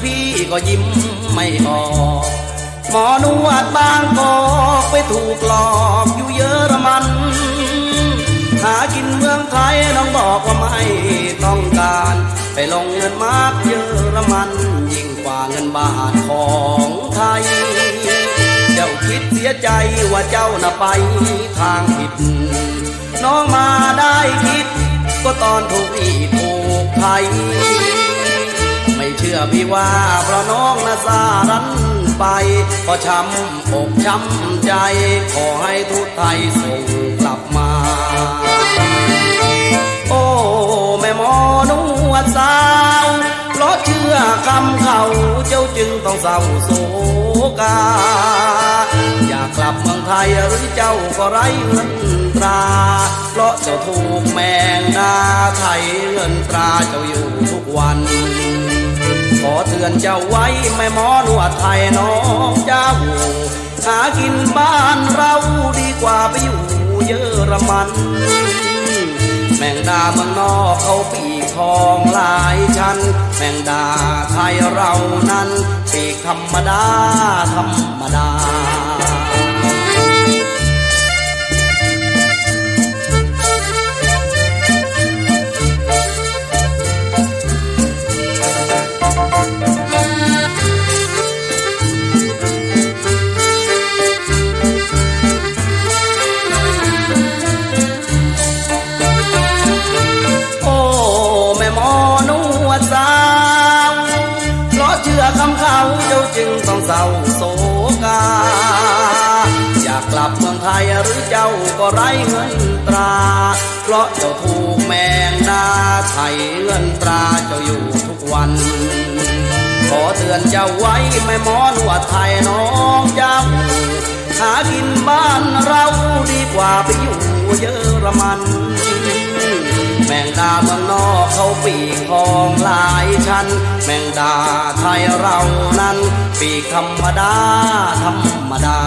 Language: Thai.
แพี่ก็ยิ้มไม่ออกหมอนวดบางกอกไปถูกหลอกอยู่เยอรมัน หากินเมืองไทยน้องบอกว่าไม่ต้องการ ไปลงเงินมากเยอรมัน ยิ่งกว่าเงินบาทของไทย เจ้าคิดเสียใจว่าเจ้าน่ะไปทางผิด น้องมาได้คิดก็ตอนถูกอีถูกไทย ชื่อพี่ว่าเพราะน้องน่ะสารันไปก็ช้ำอกช้ำใจ ขอให้ทุกไทยส่งกลับมา โอ้ แม่หมอนวดสาวเพราะเชื่อคำเขาเจ้าจึงต้องเศร้าโศกา อยากกลับเมืองไทยหรือเจ้าก็ไร้เงินตรา เพราะเจ้าถูกแมงดาไทยเงินตราเจ้าอยู่ทุกวัน ตือนเจ้าไว้แม่หมอนวดไทยน้องเจ้า หากินบ้านเราดีกว่าไปอยู่เยอรมัน แมงดาเมืองนอกเขาปีกทองหลายชั้นแมงดาไทยเรานั้นปีกธรรมดาธรรมดา จึงต้องเศร้าโศกา อยากกลับเมืองไทยหรือเจ้าก็ไร้เงินตรา เพราะเจ้าถูกแมงดาไทยเงินตราเจ้าอยู่ทุกวัน ขอเตือนเจ้าไว้แม่หมอนวดไทยน้องเจ้า หากินบ้านเราดีกว่าไปอยู่เยอรมันแมงดาเมืองนอกเขาปีกทองหลายชั้น แมงดาไทยเรานั้น ปีกธรรมดา ธรรมดา